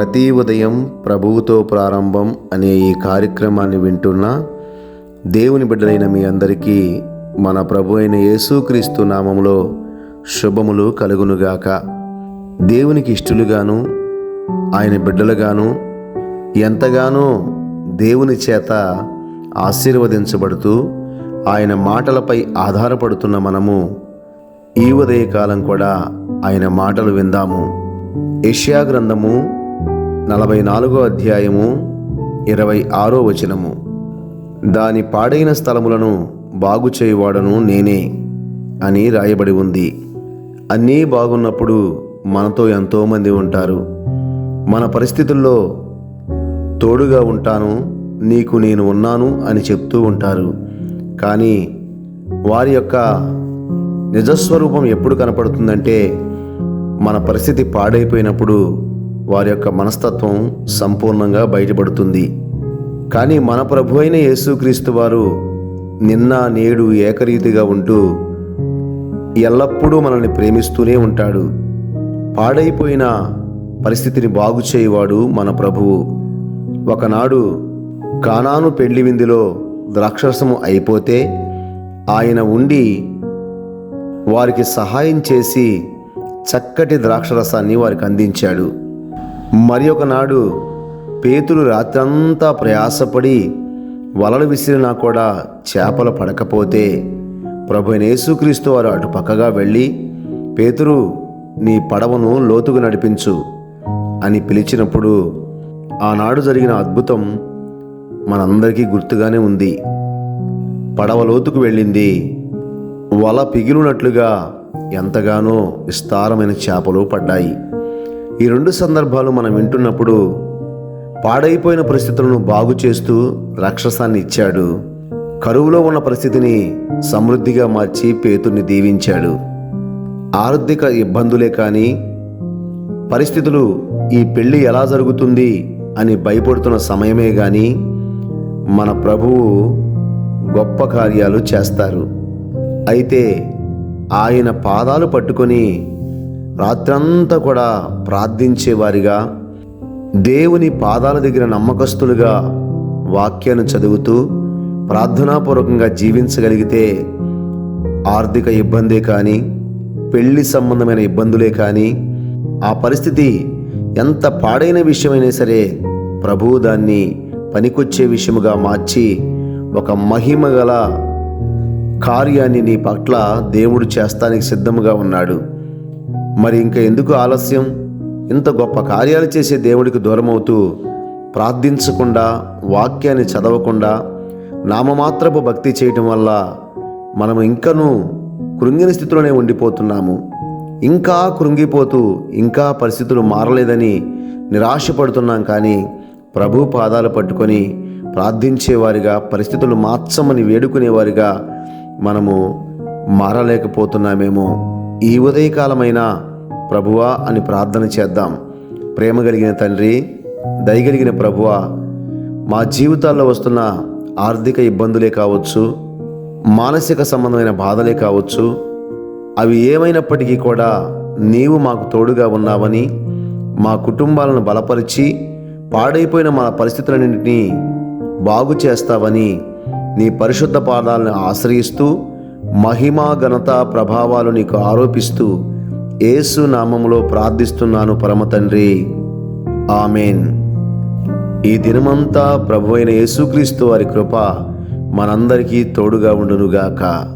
ప్రతి ఉదయం ప్రభువుతో ప్రారంభం అనే ఈ కార్యక్రమాన్ని వింటున్న దేవుని బిడ్డలైన మీ అందరికీ మన ప్రభు అయిన యేసుక్రీస్తు నామంలో శుభములు కలుగునుగాక. దేవునికి ఇష్టలుగాను ఆయన బిడ్డలుగాను ఎంతగానో దేవుని చేత ఆశీర్వదించబడుతూ ఆయన మాటలపై ఆధారపడుతున్న మనము ఈ ఉదయకాలం కూడా ఆయన మాటలు విందాము. యష్యా గ్రంథము నలభై నాలుగో అధ్యాయము ఇరవై ఆరో వచనము. దాని పాడైన స్థలములను బాగు చేయువాడను నేనే అని రాయబడి ఉంది. అన్నీ బాగున్నప్పుడు మనతో ఎంతోమంది ఉంటారు. మన పరిస్థితుల్లో తోడుగా ఉంటాను నీకు నేను ఉన్నాను అని చెప్తూ ఉంటారు. కానీ వారి యొక్క నిజస్వరూపం ఎప్పుడు కనపడుతుందంటే మన పరిస్థితి పాడైపోయినప్పుడు వారి యొక్క మనస్తత్వం సంపూర్ణంగా బయటపడుతుంది. కానీ మన ప్రభు అయిన యేసుక్రీస్తు వారు నిన్న నేడు ఏకరీతిగా ఉంటూ ఎల్లప్పుడూ మనల్ని ప్రేమిస్తూనే ఉంటాడు. పాడైపోయిన పరిస్థితిని బాగు చేయవాడు మన ప్రభువు. ఒకనాడు కానాను పెళ్ళి విందులో ద్రాక్షరసము అయిపోతే ఆయన ఉండి వారికి సహాయం చేసి చక్కటి ద్రాక్షరసాన్ని వారికి అందించాడు. మరి ఒకనాడు పేతులు రాత్రంతా ప్రయాసపడి వలలు విసిరినా కూడా చేపలు పడకపోతే ప్రభు యేసుక్రీస్తు వారు అటు పక్కగా వెళ్ళి పేతురు నీ పడవను లోతుకు నడిపించు అని పిలిచినప్పుడు ఆనాడు జరిగిన అద్భుతం మనందరికీ గుర్తుగానే ఉంది. పడవ లోతుకు వెళ్ళింది. వల పిగిలినట్లుగా ఎంతగానో విస్తారమైన చేపలు పడ్డాయి. ఈ రెండు సందర్భాలు మనం వింటున్నప్పుడు పాడైపోయిన పరిస్థితులను బాగు చేస్తూ రాక్షసాన్ని ఇచ్చాడు. కరువులో ఉన్న పరిస్థితిని సమృద్ధిగా మార్చి పేతుని దీవించాడు. ఆర్థిక ఇబ్బందులే కానీ పరిస్థితులు ఈ పెళ్ళి ఎలా జరుగుతుంది అని భయపడుతున్న సమయమే కానీ మన ప్రభువు గొప్ప కార్యాలు చేస్తారు. అయితే ఆయన పాదాలు పట్టుకొని రాత్రంతా కూడా ప్రార్థించేవారిగా దేవుని పాదాల దగ్గర నమ్మకస్తులుగా వాక్యాన్ని చదువుతూ ప్రార్థనాపూర్వకంగా జీవించగలిగితే ఆర్థిక ఇబ్బందే కానీ పెళ్ళి సంబంధమైన ఇబ్బందులే కానీ ఆ పరిస్థితి ఎంత పాడైన విషయమైనా సరే ప్రభువు దాన్ని పనికొచ్చే విషయముగా మార్చి ఒక మహిమ గల కార్యాన్ని నీ పట్ల దేవుడు చేస్తానికి సిద్ధముగా ఉన్నాడు. మరి ఇంకా ఎందుకు ఆలస్యం? ఇంత గొప్ప కార్యాలు చేసే దేవుడికి దూరమవుతూ ప్రార్థించకుండా వాక్యాన్ని చదవకుండా నామమాత్రపు భక్తి చేయటం వల్ల మనం ఇంకనూ కృంగిన స్థితిలోనే ఉండిపోతున్నాము. ఇంకా కృంగిపోతూ ఇంకా పరిస్థితులు మారలేదని నిరాశపడుతున్నాం కానీ ప్రభు పాదాలు పట్టుకొని ప్రార్థించేవారిగా పరిస్థితులు మార్చమని వేడుకునేవారిగా మనము మారలేకపోతున్నామేమో. ఈ ఉదయకాలమైనా ప్రభువా అని ప్రార్థన చేద్దాం. ప్రేమ కలిగిన తండ్రి దయగలిగిన ప్రభువా మా జీవితాల్లో వస్తున్న ఆర్థిక ఇబ్బందులే కావచ్చు మానసిక సంబంధమైన బాధలే కావచ్చు అవి ఏమైనప్పటికీ కూడా నీవు మాకు తోడుగా ఉన్నావని మా కుటుంబాలను బలపరిచి పాడైపోయిన మా పరిస్థితులన్నింటినీ బాగు చేస్తావని నీ పరిశుద్ధ పాదాలను ఆశ్రయిస్తూ మహిమా ఘనత ప్రభావాలు నీకు ఆరోపిస్తూ ఏసు నామములో ప్రార్థిస్తున్నాను పరమ తండ్రి. ఆమెన్. ఈ దినమంతా ప్రభు అయిన యేసుక్రీస్తు వారి కృప మనందరికీ తోడుగా ఉండునుగాక.